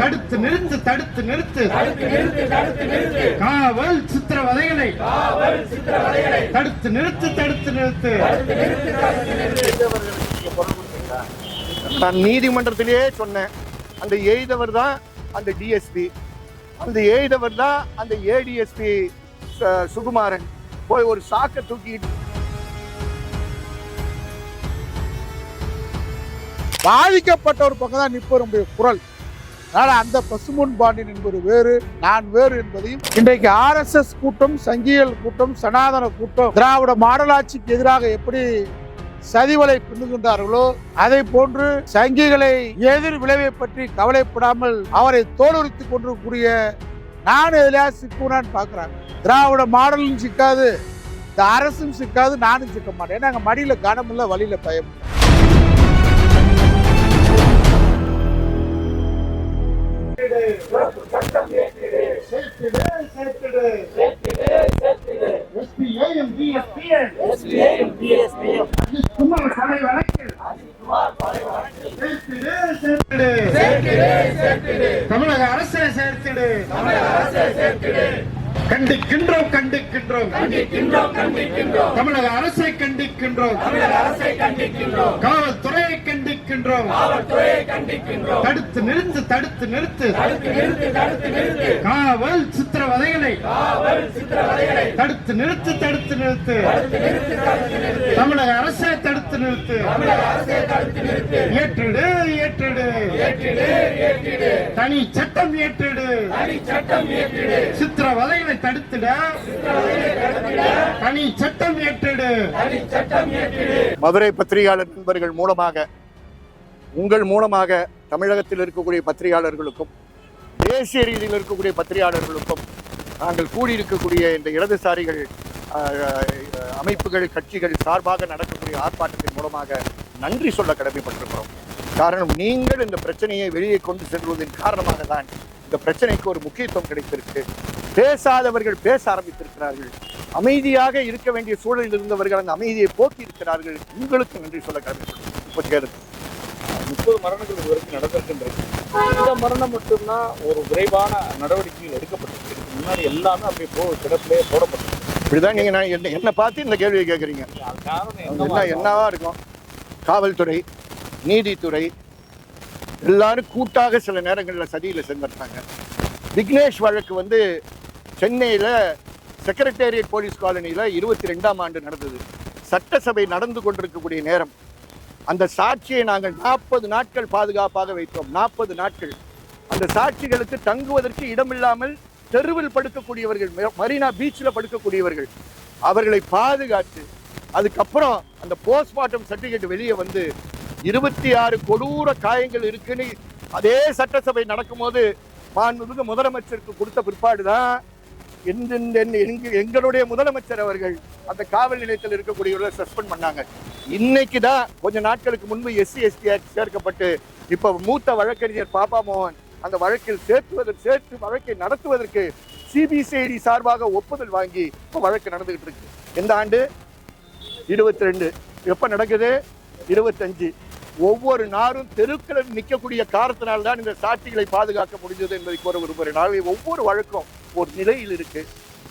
தடுத்து நிறுத்து தடுத்து நிறுத்து. காவல் சித்திரவதைகளை. தடுத்து நிறுத்து தடுத்து நிறுத்து. நான் நீதிமன்றத்திலேயே சொன்னேன். அந்த எய்தவர் தான் அந்த டிஎஸ்பி அந்த எய்தவர் தான் அந்த ஏடிஎஸ்பி சுகுமாரன். போய் ஒரு சாக்கை தூக்கிட்டு பாதிக்கப்பட்ட ஒரு பக்கம் தான் நிற்பது நம்முடைய குரல். அதனால் அந்த பசுமுன் பாண்டியன் என்பது வேறு நான் வேறு என்பதையும் இன்றைக்கு ஆர்எஸ்எஸ் கூட்டம் சங்கியல் கூட்டம் சனாதன கூட்டம் திராவிட மாடலாட்சிக்கு எதிராக எப்படி சதிவலை பின்னுகின்றார்களோ அதை போன்று சங்கிகளை எதிர் விளைவை பற்றி கவலைப்படாமல் அவரை தோலுரித்துக் கொண்டிருக்கக்கூடிய நான் எதிலையா சிக்குனான்னு பார்க்குறாங்க. திராவிட மாடலும் சிக்காது இந்த அரசும் சிக்காது நானும் சிக்க மாட்டேன். ஏன்னா அங்கே மடியில் கனம் வழியில் பயம் கண்டிக்கின்றோம் தமிழக அரசை கண்டிக்கின்றோம். காவல்துறையை கண்டிக்கின்றோம். தடுத்து நிறுத்து தடுத்து நிறுத்து. காவல் சித்திரவதைகளை. தடுத்து நிறுத்து தடுத்து நிறுத்து. தமிழக அரசை தடுத்து நிறுத்து. ஏற்றிடு ஏற்றிடு. தனி சட்டம் ஏற்றிடு. சித்திரவதைகளை தடுத்திட. தனி சட்டம் ஏற்றிடு. மதுரை பத்திரிகையாளர் நண்பர்கள் மூலமாக உங்கள் மூலமாக தமிழகத்தில் இருக்கக்கூடிய பத்திரிகையாளர்களுக்கும் தேசிய ரீதியில் இருக்கக்கூடிய பத்திரிகையாளர்களுக்கும் நாங்கள் கூடியிருக்கக்கூடிய இந்த இடதுசாரிகள் அமைப்புகள் கட்சிகள் சார்பாக நடக்கக்கூடிய ஆர்ப்பாட்டத்தின் மூலமாக நன்றி சொல்ல கடமைப்பட்டிருக்கிறோம். காரணம் நீங்கள் இந்த பிரச்சனையை வெளியே கொண்டு செல்வதன் காரணமாக தான் இந்த பிரச்சனைக்கு ஒரு முக்கியத்துவம் கிடைத்திருக்கு. பேசாதவர்கள் பேச ஆரம்பித்திருக்கிறார்கள். அமைதியாக இருக்க வேண்டிய சூழலில் இருந்தவர்கள் அந்த அமைதியை போக்கி இருக்கிறார்கள் உங்களுக்கு நன்றி சொல்ல கடமைப்பட்டிருக்கிறோம். இப்ப முப்பது மரணங்கள் இதுவரைக்கும் நடந்திருக்கின்றது. இந்த மரணம் மட்டும்தான் ஒரு விரைவான நடவடிக்கைகள் எடுக்கப்பட்டிருக்கு. முன்னாடி எல்லாமே அப்படியே போ கிடப்பிலே போடப்பட்டிருக்கு. இப்படிதான் நீங்க நான் என்ன என்ன பார்த்து இந்த கேள்வியை கேட்குறீங்க காரணம் என்ன என்னவா இருக்கும்? காவல்துறை நீதித்துறை எல்லாரும் கூட்டாக சில நேரங்களில் சதியில் செஞ்சிருந்தாங்க விக்னேஷ் வழக்கு வந்து சென்னையில் செக்ரட்டேரியட் போலீஸ் காலனியில் இருபத்தி ரெண்டாம் ஆண்டு நடந்தது. சட்டசபை நடந்து கொண்டிருக்கக்கூடிய நேரம். அந்த சாட்சியை நாங்கள் நாற்பது நாட்கள் பாதுகாப்பாக வைத்தோம். நாற்பது நாட்கள். அந்த சாட்சிகளுக்கு தங்குவதற்கு இடமில்லாமல் தெருவில் படுக்கக்கூடியவர்கள் மெ- மரீனா பீச்சில் படுக்கக்கூடியவர்கள் அவர்களை பாதுகாத்து அதுக்கப்புறம் அந்த போஸ்ட்மார்ட்டம் சர்டிஃபிகேட் வெளியே வந்து இருபத்தி ஆறு கொடூர காயங்கள் இருக்குன்னு அதே சட்டசபை நடக்கும்போது மாண்புமிகு முதலமைச்சருக்கு கொடுத்த பிற்பாடு தான் எங்களுடைய முதலமைச்சர் அவர்கள் அந்த காவல் நிலையத்தில் இருக்கக்கூடியவர்களை சஸ்பெண்ட் பண்ணாங்க. இன்னைக்கு தான் கொஞ்ச நாட்களுக்கு முன்பு எஸ்சி எஸ்டி ஆக்ட் சேர்க்கப்பட்டு இப்போ மூத்த வழக்கறிஞர் பாப்பா மோகன் அந்த வழக்கில் சேர்த்துவதற்கு சேர்த்து வழக்கை நடத்துவதற்கு சிபிசிஐடி சார்பாக ஒப்புதல் வாங்கி இப்போ வழக்கு நடந்துகிட்டு இருக்கு. எந்த ஆண்டு இருபத்தி ரெண்டு எப்போ நடக்குது? இருபத்தஞ்சு. ஒவ்வொரு நாளும் தெருக்களில் நிற்கக்கூடிய காரணத்தினால்தான் இந்த சாட்சிகளை பாதுகாக்க முடிஞ்சது என்பதை கூற விரும்புகிறேன். ஆகவே ஒவ்வொரு வழக்கும் ஒரு நிலையில் இருக்கு.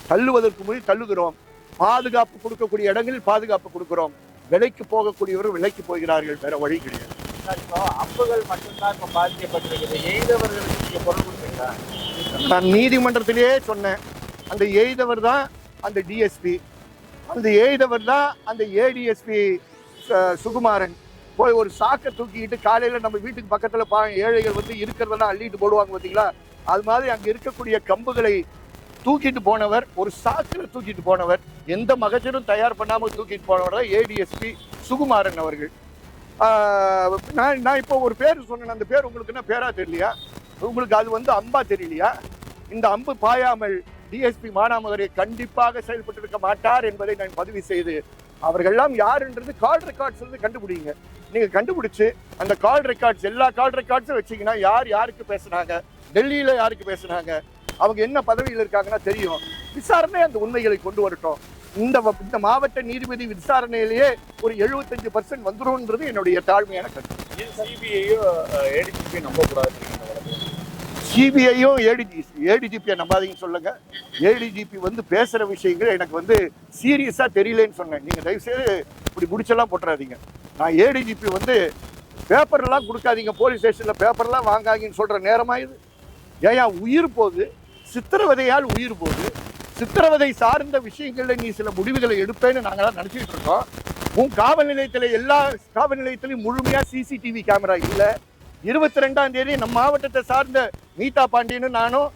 தள்ளுவதற்கு முன்னாடி தள்ளுகிறோம். பாதுகாப்பு கொடுக்கக்கூடிய இடங்களில் பாதுகாப்பு கொடுக்கிறோம். விலைக்கு போகக்கூடியவர்கள் விலைக்கு போகிறார்கள். வேற வழி கிடையாது. அம்புகள் மட்டும்தான் இப்போ பாதிக்கப்பட்டிருக்குது. எய்தவர்களுக்கு நீங்க பொருள் கொடுத்தீங்களா நான் நீதிமன்றத்திலேயே சொன்னேன். அந்த எய்தவர் தான் அந்த டிஎஸ்பி அந்த எய்தவர் தான் அந்த ஏடிஎஸ்பி சுகுமாரன். போய் ஒரு சாக்கை தூக்கிட்டு காலையில நம்ம வீட்டுக்கு பக்கத்துல பா ஏழைகள் வந்து இருக்கிறதெல்லாம் அள்ளிட்டு போடுவாங்க பார்த்தீங்களா? அது மாதிரி அங்க இருக்கக்கூடிய கம்புகளை தூக்கிட்டு போனவர் ஒரு சாக்கில் தூக்கிட்டு போனவர் எந்த மகஜரும் தயார் பண்ணாமல் தூக்கிட்டு போனவர் தான் ஏடிஎஸ்பி சுகுமாரன் அவர்கள். நான் நான் இப்போ ஒரு பேர் சொன்னேன். அந்த பேர் உங்களுக்கு என்ன பேரா தெரியலையா? உங்களுக்கு அது வந்து அம்பா தெரியலையா? இந்த அம்பு பாயாமல் டிஎஸ்பி மானாமதுரை கண்டிப்பாக செயல்பட்டிருக்க மாட்டார் என்பதை நான் பதிவு செய்து அவர்கள்லாம் யாருன்றது கால் ரெக்கார்ட்ஸ் வந்து கண்டுபிடிங்க. நீங்க கண்டுபிடிச்சு அந்த கால் ரெக்கார்ட்ஸ் எல்லா கால் ரெக்கார்ட்ஸும் வச்சீங்கன்னா யார் யாருக்கு பேசுனாங்க டெல்லியில யாருக்கு பேசுனாங்க அவங்க என்ன பதவியில் இருக்காங்கன்னா தெரியும். விசாரணை அந்த உண்மைகளை கொண்டு வரட்டும். இந்த வ- இந்த மாவட்ட நீதிபதி விசாரணையிலேயே ஒரு 75% பர்சன்ட் வந்துரும்ன்றது என்னுடைய தாழ்மையான கருத்து. சிபிஐயும் சிபிஐயோ ஏடிஜிபி நம்பக்கூடாது சிபிஐயும் ஏடிஜி ஏடிஜிபியை நம்பாதீங்கன்னு சொல்லுங்க. ஏடிஜிபி வந்து பேசுகிற விஷயங்கள் எனக்கு வந்து சீரியஸாக தெரியலன்னு சொன்னேன். நீங்கள் தயவுசெய்து இப்படி முடிச்செல்லாம் போட்டுறாதீங்க நான் ஏடிஜிபி வந்து பேப்பர்லாம் கொடுக்காதீங்க. போலீஸ் ஸ்டேஷனில் பேப்பர்லாம் வாங்காதீங்கன்னு சொல்கிற நேரமா இது? ஏயா உயிர் போகுது? சித்திரவதையால் உயிர் போகுது. சித்திரவதை சார்ந்த விஷயங்களில் நீ சில முடிவுகளை எடுப்பேன்னு நாங்களாம் நினச்சிக்கிட்டு இருக்கோம். உன் காவல் நிலையத்தில் எல்லா காவல் நிலையத்திலையும் முழுமையாக சிசிடிவி கேமரா இல்லை. இருபத்தி ரெண்டாம் தேதி நம்ம மாவட்டத்தை சார்ந்த மீதா பாண்டியனும் நானும்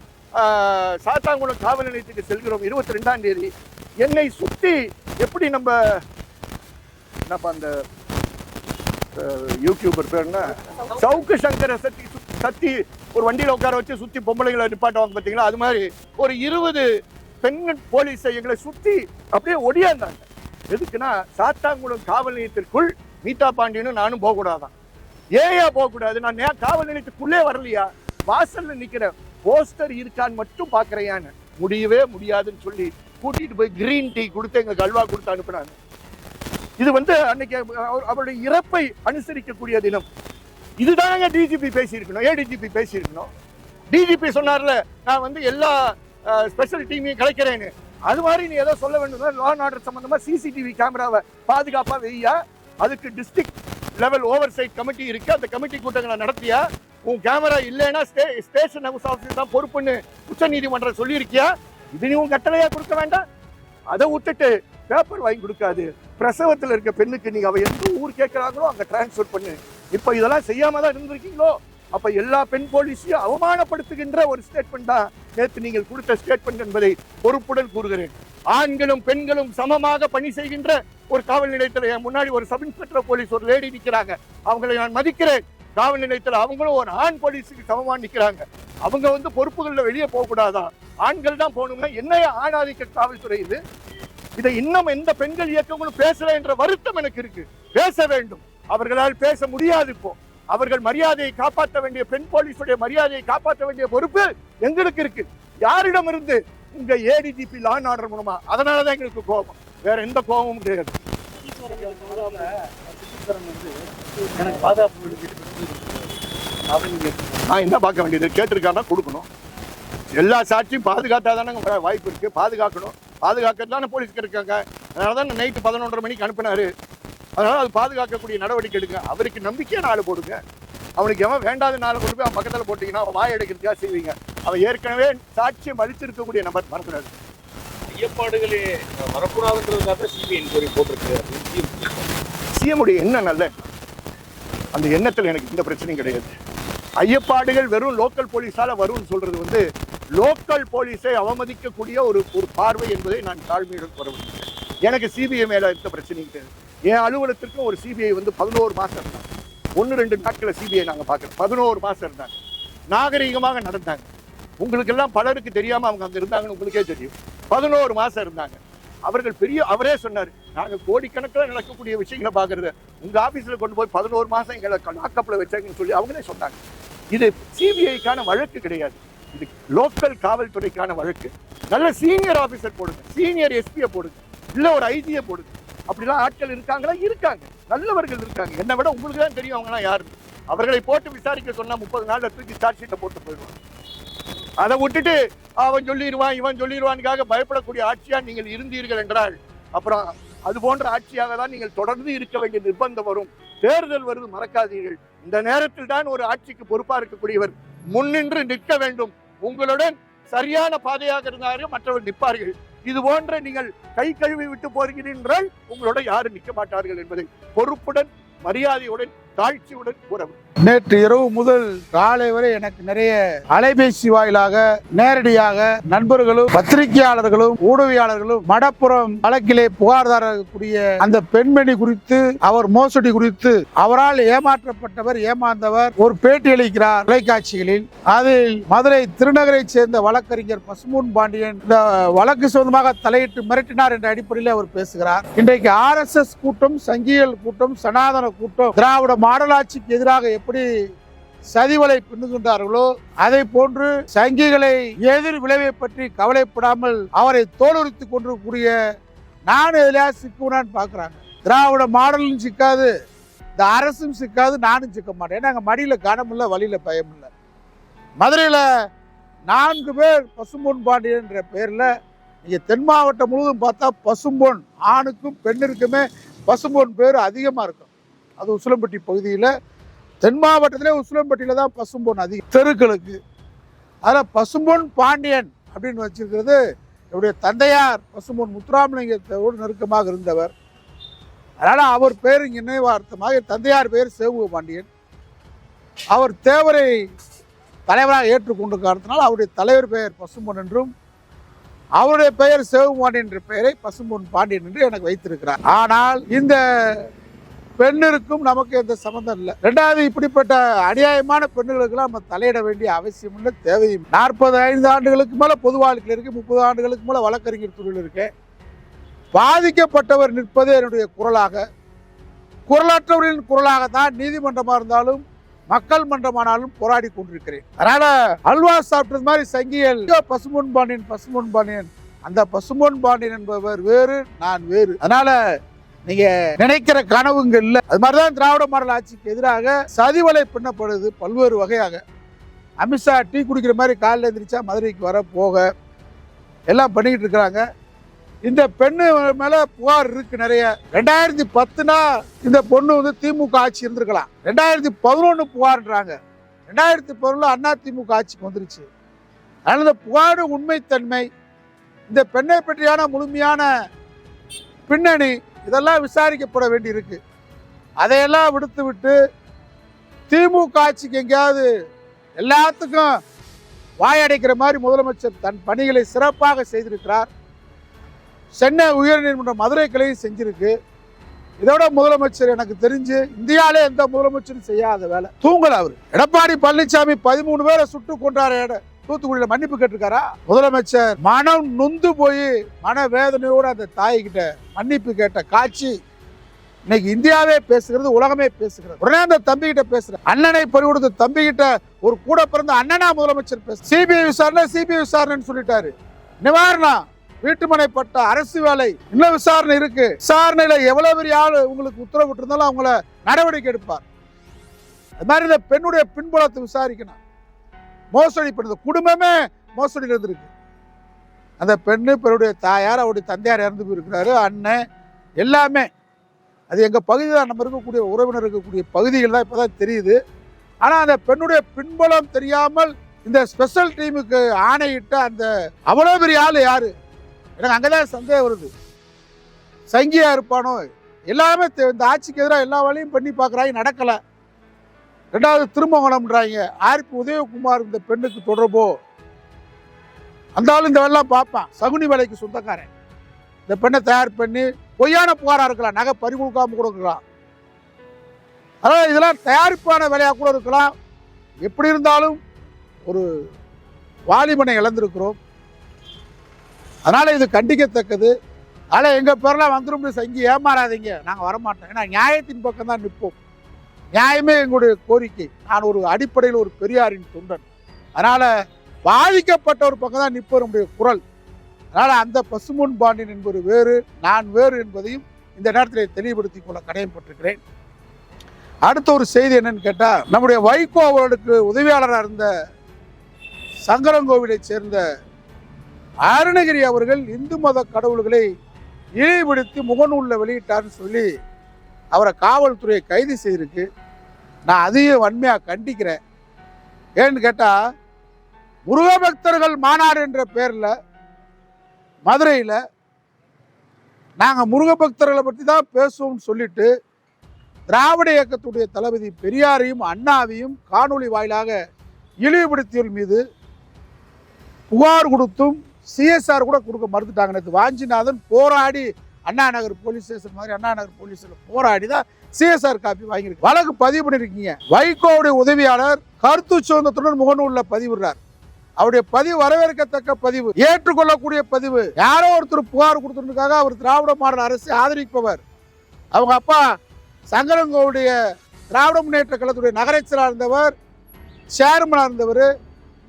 சாத்தாங்குளம் காவல் நிலையத்துக்கு செல்கிறோம் இருபத்தி ரெண்டாம் தேதி என்னை சுற்றி எப்படி நம்ம என்னப்பா அந்த யூடியூபர் பேர் சவுக்கு சங்கரை சத்தி சுத்தி- சத்தி ஒரு வண்டியில் உட்கார வச்சு சுற்றி பொம்பளைங்களை நிப்பாட்டுவாங்க பார்த்தீங்களா அது மாதிரி ஒரு இருபது பெண் போலீஸை எங்களை சுற்றி அப்படியே ஒடியாந்தாங்க. எதுக்குன்னா சாத்தாங்குளம் காவல் நிலையத்திற்குள் மீதா பாண்டியனும் நானும் போகக்கூடாதான். ஏயா போகக்கூடாது. நான் ஏன் காவல் நிலையத்துக்குள்ளே வரலையா? வாசல்ல நிக்கிறேன் போஸ்டர் இருக்கான்னு மட்டும் பார்க்குறேயான்னு முடியவே முடியாதுன்னு சொல்லி கூட்டிட்டு போய் கிரீன் டீ கொடுத்து எங்க கல்வா கொடுத்து அனுப்புனாங்க. இது வந்து அன்னைக்கு அவர்- அவருடைய இறப்பை அனுசரிக்கக்கூடிய தினம். இதுதானங்க டிஜிபி பேசியிருக்கணும். ஏடிஜிபி பேசியிருக்கணும்? டிஜிபி சொன்னார்ல நான் வந்து எல்லா ஸ்பெஷல் டீமையும் கலைக்கிறேன்னு. அது மாதிரி நீ ஏதோ சொல்ல வேண்டும் லா அண்ட் ஆர்டர் சம்மந்தமாக சிசிடிவி கேமராவை பாதுகாப்பாக வெய்யா. அதுக்கு district level oversight committee இருக்கு. அந்த கமிட்டி கூட்டங்களை நடத்தியா? உன் கேமரா இல்லைன்னா ஸ்டே ஸ்டேஷன் ஹவுஸ் ஆஃபீஸ் தான் பொறுப்புன்னு உச்ச நீதிமன்றம் சொல்லியிருக்கியா? இது நீ உன் கட்டளையா கொடுக்க வேண்டாம். அதை விட்டுட்டு பேப்பர் வாங்கி கொடுக்காது. பிரசவத்தில் இருக்க பெண்ணுக்கு நீங்க அவ எந்த ஊர் கேட்குறாங்களோ அங்க டிரான்ஸ்ஃபர் பண்ணு. இப்ப இதெல்லாம் செய்யாம தான் இருந்திருக்கீங்களோ? அப்ப எல்லா பெண் போலீஸையும் அவமானப்படுத்துகின்ற ஒரு ஸ்டேட்மெண்ட் தான் நேற்று நீங்கள் கொடுத்த ஸ்டேட்மெண்ட் என்பதை பொறுப்புடன் கூறுகிறேன். ஆண்களும் பெண்களும் சமமாக பணி செய்கின்ற ஒரு காவல் நிலையத்தில் என் முன்னாடி ஒரு சப் இன்ஸ்பெக்டர் போலீஸ் ஒரு லேடி நிற்கிறாங்க அவங்களை நான் மதிக்கிறேன். காவல் நிலையத்தில் அவங்களும் ஒரு ஆண் போலீஸுக்கு சமமாக நிற்கிறாங்க அவங்க வந்து பொறுப்புகளில் வெளியே போகக்கூடாதா? ஆண்கள் தான் போகணுங்க என்ன ஆணாதிக்க காவல்துறை இது? இதை இன்னும் எந்த பெண்கள் இயக்கங்களும் பேசல என்ற வருத்தம் எனக்கு இருக்கு. பேச வேண்டும். அவர்களால் பேச முடியாது இப்போ. அவர்கள் மரியாதையை காப்பாற்ற வேண்டிய பெண் போலீஸுடைய மரியாதையை காப்பாற்ற வேண்டிய பொறுப்பு எங்களுக்கு இருக்கு. யாரிடம் இருந்து உங்க ஏடிஜிபி லான் ஆர்டர் மூலமா. அதனாலதான் எங்களுக்கு கோபம். வேற எந்த கோபமும் கிடையாது. எனக்கு பாதுகாப்பு நான் என்ன பார்க்க வேண்டியது? கேட்டிருக்காருன்னா கொடுக்கணும். எல்லா சாட்சியும் பாதுகாத்தாதானே வாய்ப்பு இருக்கு. பாதுகாக்கணும். பாதுகாக்கிறது தானே போலீஸ்க்கு இருக்காங்க. அதனால தான் நைட்டு பதினொன்றரை மணிக்கு அனுப்பினாரு. அதனால அது பாதுகாக்கக்கூடிய நடவடிக்கை எடுங்க. அவருக்கு நம்பிக்கையாக நாள் போடுங்க. அவனுக்கு எவன் வேண்டாத நாளை கொண்டு போய் அவன் பக்கத்தில் போட்டிங்கன்னா அவன் வாய் எடுக்கிறதுக்காக செய்வீங்க. அவன் ஏற்கனவே சாட்சியை மதிச்சிருக்கக்கூடிய நபர் மறந்துடாது ஐயப்பாடுகளே வரக்கூடாதுன்றதுக்காக சிபிஐ என்கொயரி போட்டிருக்கு சிஎம்முடைய எண்ணம் நல்ல. அந்த எண்ணத்தில் எனக்கு எந்த பிரச்சனையும் கிடையாது. ஐயப்பாடுகள் வெறும் லோக்கல் போலீஸால வரும்னு சொல்றது வந்து லோக்கல் போலீஸை அவமதிக்கக்கூடிய ஒரு ஒரு பார்வை என்பதை நான் தாழ்மையுடன் விரும்புகிறேன். எனக்கு சிபிஐ மேல இருந்த பிரச்சனையும் கிடையாது. என் அலுவலகத்திற்கும் ஒரு சிபிஐ வந்து பதினோரு மாசம் இருந்தாங்க. ஒன்று ரெண்டு நாட்களை சிபிஐ நாங்க பார்க்குறோம் பதினோரு மாசம் இருந்தாங்க. நாகரீகமாக நடந்தாங்க. உங்களுக்கெல்லாம் பலருக்கு தெரியாம அவங்க அங்க இருந்தாங்கன்னு உங்களுக்கே தெரியும். பதினோரு மாசம் இருந்தாங்க. அவர்கள் பெரிய அவரே சொன்னார் நாங்க கோடிக்கணக்கில் நடக்கக்கூடிய விஷயங்களை பார்க்கறது உங்க ஆபீஸ்ல கொண்டு போய் பதினோரு மாசம் எங்களை லாக்கப்ல வச்சாங்கன்னு சொல்லி அவங்களே சொன்னாங்க. இது சிபிஐக்கான வழக்கு கிடையாது. இது லோக்கல் காவல்துறைக்கான வழக்கு. நல்ல சீனியர் ஆபீசர் போடுங்க சீனியர் எஸ்பியை போடுங்க இல்ல ஒரு ஐஜியை போடுங்க. அப்படிலாம் ஆட்கள் இருக்காங்களா? இருக்காங்க. நல்லவர்கள் இருக்காங்க. என்னை விட உங்களுக்கு தான் தெரியும் அவங்கலாம் யாரு அவர்களை போட்டு விசாரிக்க சொன்னா முப்பது நாள்ல தூக்கி சார்ஜ் போட்டு போயிடுவாங்க. அதை விட்டுட்டு அவன் சொல்லிடுவான் இவன் சொல்லிடுவானுக்காக பயப்படக்கூடிய ஆட்சியா நீங்கள் இருந்தீர்கள் என்றால் அப்புறம் அது போன்ற ஆட்சியாக தான் நீங்கள் தொடர்ந்து இருக்க வேண்டிய நிர்பந்தம் வரும். தேர்தல் வருது மறக்காதீர்கள். இந்த நேரத்தில் தான் ஒரு ஆட்சிக்கு பொறுப்பா இருக்கக்கூடியவர் முன்னின்று நிற்க வேண்டும். உங்களுடன் சரியான பாதையாக இருந்தார்கள் மற்றவர் நிற்பார்கள். இது போன்ற நீங்கள் கை கழுவி விட்டு போகிறீர்கள் உங்களோட யாரும் நிற்க மாட்டார்கள் என்பதை பொறுப்புடன் மரியாதையுடன் தாழ்ச்சியுடன் கூற நேற்று இரவு முதல் காலை வரை எனக்கு நிறைய அலைபேசி வாயிலாக நேரடியாக நண்பர்களும் பத்திரிகையாளர்களும் ஊடகவியாளர்களும் மடப்புறம் வழக்கிலே புகார்தாரக்கூடிய அந்த பெண்மணி குறித்து அவர் மோசடி குறித்து அவரால் ஏமாற்றப்பட்டவர் ஏமாந்தவர் ஒரு பேட்டி அளிக்கிறார் தொலைக்காட்சிகளில். அதில் மதுரை திருநகரை சேர்ந்த வழக்கறிஞர் பசுமூன் பாண்டியன் இந்த வழக்கு சொந்தமாக தலையிட்டு மிரட்டினார் என்ற அடிப்படையில் அவர் பேசுகிறார். இன்றைக்கு ஆர்எஸ்எஸ் கூட்டம் சங்கியல் கூட்டம் சனாதன கூட்டம் திராவிட மாடலாட்சிக்கு எதிராக எப்படி சதிவலை பின்னுகின்றார்களோ அதை போன்று சங்கிகளை எதிர் விளைவை பற்றி கவலைப்படாமல் அவரை தோலுரித்து கொண்டிருக்கக்கூடிய நானும் எதிலையா சிக்குவேனான்னு பார்க்குறாங்க. திராவிட மாடலும் சிக்காது இந்த அரசும் சிக்காது நானும் சிக்க மாட்டேன். ஏன்னா அங்கே மடியில் கனமில்லை வழியில் பயமில்லை. மதுரையில் நான்கு பேர் பசும்பொன் பாண்டியன்ற பேரில் இங்கே தென் மாவட்டம் முழுவதும் பார்த்தா பசும்பொன் ஆணுக்கும் பெண்ணிற்குமே பசும்பொன் பேர் அதிகமாக இருக்கும். அது உசிலம்பட்டி பகுதியில் தென் மாவட்டத்திலே உசிலம்பட்டியில் தான் பசும்பொன் அதிகம் தெருக்களுக்கு. அதில் பசும்பொன் பாண்டியன் அப்படின்னு வச்சிருக்கிறது என்னுடைய தந்தையார் பசும்பொன் முத்துராமலிங்கத்தோடு நெருக்கமாக இருந்தவர். அதனால் அவர் பேர் இங்கே நினைவார்த்தமாக தந்தையார் பேர் சேவுக பாண்டியன். அவர் தேவரை தலைவராக ஏற்றுக்கொண்டு காரணத்தினால் அவருடைய தலைவர் பெயர் பசும்பொன் என்றும் அவருடைய பெயர் சிவபாண்டியன் என்ற பெயரை பசும்பொன் பாண்டியன் என்று எனக்கு வைத்திருக்கிறார். ஆனால் இந்த பெண்ணிற்கும் நமக்கு எந்த சம்மந்தம் இல்லை. ரெண்டாவது இப்படிப்பட்ட அநியாயமான பெண்களுக்கெல்லாம் நம்ம தலையிட வேண்டிய அவசியம் இல்லை தேவையும் நாற்பது ஐந்து ஆண்டுகளுக்கு மேலே பொது வாழ்க்கையில் இருக்கு முப்பது ஆண்டுகளுக்கு மேலே வழக்கறிஞர் துறையில் இருக்கேன் பாதிக்கப்பட்டவர் நிற்பதே என்னுடைய குரலாக. குரலற்றவர்களின் குரலாக தான் நீதிமன்றமாக இருந்தாலும் மக்கள் மன்றமானாலும் போராடி கொண்டிருக்கிறேன். அதனால அல்வா சாப்பிட்டது மாதிரி சங்கியல் பசுமொன் பாண்டியன் பசுமொன் பாண்டியன். அந்த பசுமொன் பாண்டியன் என்பவர் வேறு நான் வேறு. அதனால நீங்க நினைக்கிற கனவுங்க இல்ல. அது மாதிரிதான் திராவிட மாடல் ஆட்சிக்கு எதிராக சதிவலை பின்னப்படுது பல்வேறு வகையாக. அமித்ஷா டீ குடிக்கிற மாதிரி காலில் எந்திரிச்சா மதுரைக்கு வர போக எல்லாம் பண்ணிக்கிட்டு இருக்கிறாங்க. இந்த பெண்ணு மேல புகார் இருக்கு நிறைய. ரெண்டாயிரத்தி பத்துனா இந்த பொண்ணு வந்து திமுக ஆட்சி இருந்திருக்கலாம். ரெண்டாயிரத்தி பதினொன்று புகார்ன்றாங்க. ரெண்டாயிரத்தி பதினொன்று அண்ணா திமுக ஆட்சிக்கு வந்துருச்சு. அதனால் இந்த புகார் உண்மைத்தன்மை இந்த பெண்ணை பற்றியான முழுமையான பின்னணி இதெல்லாம் விசாரிக்கப்பட வேண்டி இருக்கு அதையெல்லாம் விடுத்து விட்டு திமுக ஆட்சிக்கு எங்கேயாவது எல்லாத்துக்கும் வாயடைக்கிற மாதிரி முதலமைச்சர் தன் பணிகளை சிறப்பாக செய்திருக்கிறார். சென்னை உயர்நீதிமன்ற மதுரை கிளையும் செஞ்சிருக்கு. இதோட முதலமைச்சர் எனக்கு தெரிஞ்சு இந்தியாவிலே எந்த முதலமைச்சரும் செய்யாத வேலை. தூங்கல அவர். எடப்பாடி பழனிசாமி பதிமூணு பேரை சுட்டு கொண்டாரு இடம் தூத்துக்குடியில் மன்னிப்பு கேட்டிருக்காரா? முதலமைச்சர் மனம் நொந்து போய் மன வேதனையோடு அந்த தாய்கிட்ட மன்னிப்பு கேட்ட காட்சி இன்னைக்கு இந்தியாவே பேசுகிறது உலகமே பேசுகிறது. உடனே அந்த தம்பிகிட்ட பேசுகிறேன் பேசுற அண்ணனை பறிகொடுத்த கொடுத்த கிட்ட ஒரு கூட பிறந்த அண்ணனா முதலமைச்சர் பேச சிபிஐ விசாரணை சிபிஐ விசாரணைன்னு சொல்லிட்டாரு. நிவாரணம் வீட்டுமனை பட்ட அரசு வேலை. இன்னும் விசாரணை இருக்கு. விசாரணையில எவ்வளவு பெரிய ஆள் உங்களுக்கு உத்தரவிட்டிருந்தாலும் அவங்கள நடவடிக்கை எடுப்பார். அது மாதிரி இந்த பெண்ணுடைய பின்புலத்தை விசாரிக்கணும். மோசடி பண்ணுது குடும்பமே மோசடியில் இருந்திருக்கு. அந்த பெண்ணு பெருடைய தாயார் அவருடைய தந்தையார் இறந்து போயிருக்கிறாரு. அண்ணன் எல்லாமே. அது எங்கள் பகுதி தான் நம்ம இருக்கக்கூடிய உறவினர் இருக்கக்கூடிய பகுதிகள் தான் இப்போ தான் தெரியுது. ஆனால் அந்த பெண்ணுடைய பின்புலம் தெரியாமல் இந்த ஸ்பெஷல் டீமுக்கு ஆணையிட்ட அந்த அவ்வளோ பெரிய ஆள் யார்? எனக்கு அங்கே தான் சந்தேகம் வருது. சங்கியா இருப்பானோ? எல்லாமே இந்த ஆட்சிக்கு எதிராக எல்லா வேலையும் பண்ணி பார்க்குறாங்க நடக்கலை. ரெண்டாவது திருமங்கலம்ன்றாங்க ஆர்பி உதயகுமார் இந்த பெண்ணுக்கு தொடர்போ? அந்த ஆள் இந்த வேலைலாம் பார்ப்பான். சகுனி வேலைக்கு சொந்தக்காரன். இந்த பெண்ணை தயார் பண்ணி பொய்யான புகாராக இருக்கலாம். நகை பறி கொடுக்காம கூட இருக்கலாம். அதாவது இதெல்லாம் தயாரிப்பான வேலையாக கூட இருக்கலாம். எப்படி இருந்தாலும் ஒரு வாலிபனை இழந்திருக்கிறோம். அதனால் இது கண்டிக்கத்தக்கது. அதனால் எங்கள் பேரெல்லாம் வந்துடும் சங்கி ஏமாறாதீங்க. நாங்கள் வரமாட்டோம். ஏன்னா நியாயத்தின் பக்கம் தான் நிற்போம். நியாயமே எங்களுடைய கோரிக்கை. நான் ஒரு அடிப்படையில் ஒரு பெரியாரின் தொண்டன். அதனால் பாதிக்கப்பட்ட ஒரு பக்கம் தான் நிற்பது நம்முடைய குரல். அதனால் அந்த பசுமுன் பாண்டியன் என்பது வேறு நான் வேறு என்பதையும் இந்த நேரத்தில் தெளிவுபடுத்திக் கொள்ள கடமைப்பட்டிருக்கிறேன் அடுத்த ஒரு செய்தி என்னன்னு கேட்டால் நம்முடைய வைகோ அவர்களுக்கு உதவியாளராக இருந்த சங்கரங்கோவிலைச் சேர்ந்த அருணகிரி அவர்கள் இந்து மத கடவுள்களை இழிவுபடுத்தி முகநூலில் வெளியிட்டார்னு சொல்லி அவரை காவல்துறையை கைது செய்திருக்கு. நான் அதையும் வன்மையாக கண்டிக்கிறேன். ஏன்னு கேட்டால் முருகபக்தர்கள் மாநாடு என்ற பேரில் மதுரையில் நாங்கள் முருகபக்தர்களை பற்றி தான் பேசுவோம்னு சொல்லிட்டு திராவிட இயக்கத்துடைய தளபதி பெரியாரையும் அண்ணாவையும் காணொளி வாயிலாக இழிவுபடுத்தியவர் மீது புகார் கொடுத்தும் சிஎஸ்ஆர் கூட கொடுக்க மறுத்துட்டாங்க. நேற்று வாஞ்சிநாதன் போராடி அண்ணா நகர் போலீஸ் ஸ்டேஷன் மாதிரி அண்ணா நகர் போலீஸில் போராடி தான் சிஎஸ்ஆர் காப்பி வாங்கியிருக்கு. வழக்கு பதிவு பண்ணியிருக்கீங்க வைகோவுடைய உதவியாளர் கருத்து சுதந்திரத்துடன் முகநூலில் பதிவிடுறார். அவருடைய பதிவு வரவேற்கத்தக்க பதிவு ஏற்றுக்கொள்ளக்கூடிய பதிவு. யாரோ ஒருத்தர் புகார் கொடுத்துருக்காக அவர் திராவிட மாடல் அரசை ஆதரிப்பவர். அவங்க அப்பா சங்கரங்கோவுடைய திராவிட முன்னேற்ற கழகத்துடைய நகரச்சலாக இருந்தவர் சேர்மனாக இருந்தவர்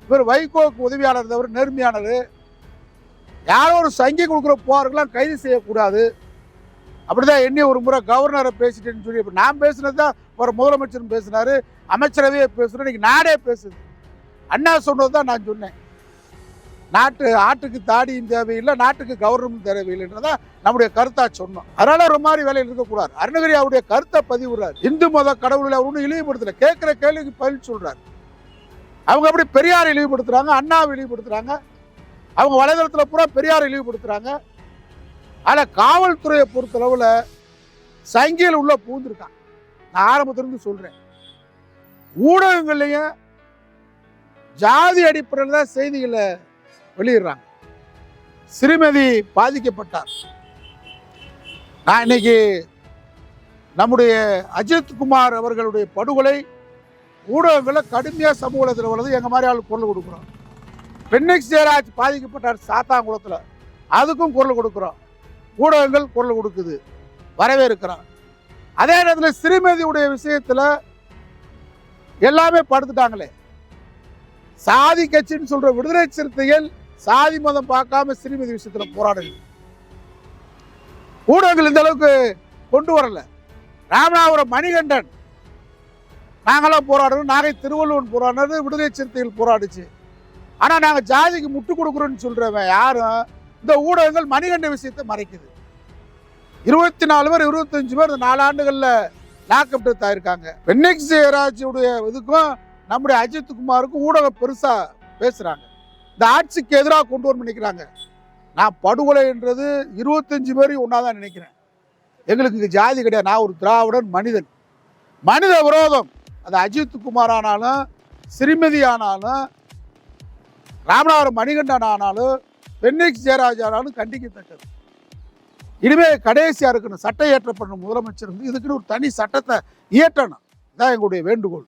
இவர் வைகோவுக்கு உதவியாளர் இருந்தவர் நேர்மையானவர். யாரோ ஒரு சங்கி கொடுக்குற புகாருக்கெல்லாம் கைது செய்யக்கூடாது. அப்படிதான் எண்ணி ஒரு முறை கவர்னரை பேசிட்டேன்னு சொல்லி இப்போ நான் பேசுனது தான் ஒரு முதலமைச்சரும் பேசினார் அமைச்சரவையே பேசுகிறோம் இன்றைக்கி நாடே பேசுது. அண்ணா சொன்னது தான் நான் சொன்னேன். நாட்டு ஆட்டுக்கு தாடியும் தேவையில்லை நாட்டுக்கு கவர்னரும் தேவையில்லைன்றதான் நம்முடைய கருத்தா சொன்னோம். அதனால ஒரு மாதிரி வேலையில் இருக்கக்கூடாது. அருணகிரி அவருடைய கருத்தை பதிவுறார். இந்து மத கடவுளை அவர் ஒன்றும் இழிவுபடுத்தல. கேட்குற கேள்விக்கு பதில் சொல்றாரு. அவங்க அப்படி பெரியார் இழிவுபடுத்துறாங்க அண்ணாவை இழிவுபடுத்துறாங்க. அவங்க வலைதளத்துல பூரா பெரியாரை இழிவுபடுத்துகிறாங்க ஆனா காவல்துறையை பொறுத்தளவில் சங்கியில் உள்ள பூந்திருக்கான் நான் ஆரம்பத்திலிருந்து சொல்றேன். ஊடகங்கள்லயும் ஜாதி அடிப்படையில் தான் செய்திகளை வெளியிடுறாங்க. சிறுமதி பாதிக்கப்பட்டார். நான் இன்னைக்கு நம்முடைய அஜித் குமார் அவர்களுடைய படுகொலை ஊடகங்களை கடுமையாக சமூகத்தில் வலைதளம் வளர்ந்து எங்கள் மாதிரி ஆள் குரல் கொடுக்குறோம். பெண்ணிக் ஜெயராஜ் பாதிக்கப்பட்டார் சாத்தாங்குளத்தில் அதுக்கும் குரல் கொடுக்குறோம். ஊடகங்கள் குரல் கொடுக்குது. வரவேற்கிறோம். அதே நேரத்தில் ஸ்ரீமதியுடைய விஷயத்தில் எல்லாமே படுத்துட்டாங்களே. சாதி கட்சின்னு சொல்கிற விடுதலை சிறுத்தைகள் சாதி மதம் பார்க்காம ஸ்ரீமதி விஷயத்தில் போராடுது. ஊடகங்கள் இந்த அளவுக்கு கொண்டு வரல. ராமநாதபுரம் மணிகண்டன் நாங்களாம் போராடுறோம். நாகை திருவள்ளுவன் போராடுறது விடுதலை சிறுத்தைகள் போராடுச்சு. ஆனால் நாங்கள் ஜாதிக்கு முட்டு கொடுக்குறோன்னு சொல்கிறவன் யாரும் இந்த ஊடகங்கள் மணிகண்ட விஷயத்தை மறைக்குது. இருபத்தி நாலு பேர் இருபத்தஞ்சு பேர் இந்த நாலு ஆண்டுகள்ல லாக்அப் டெத் ஆயிருக்காங்க. பென்னிக்ஸ் ஜெயராஜுடைய இதுக்கும் நம்முடைய அஜித் குமாருக்கும் ஊடகம் பெருசாக பேசுகிறாங்க இந்த ஆட்சிக்கு எதிராக கொண்டு வரணும்னு நினைக்கிறாங்க. நான் படுகொலைன்றது இருபத்தஞ்சு பேரையும் ஒன்றா தான் நினைக்கிறேன். எங்களுக்கு இங்கே ஜாதி கிடையாது. நான் ஒரு திராவிடன் மனிதன். மனித விரோதம். அது அஜித் குமார் ஆனாலும் சிறுமதி ஆனாலும் ராமநாதபுரம் மணிகண்டன் ஆனாலும் பென்னிக்ஸ் ஜெயராஜ் ஆனாலும் கண்டிக்கத்தக்கது. இனிமே கடைசியாக இருக்கணும் சட்டம் இயற்றப்படணும் முதலமைச்சர் வந்து இதுக்குன்னு ஒரு தனி சட்டத்தை இயற்றணும். இதான் எங்களுடைய வேண்டுகோள்.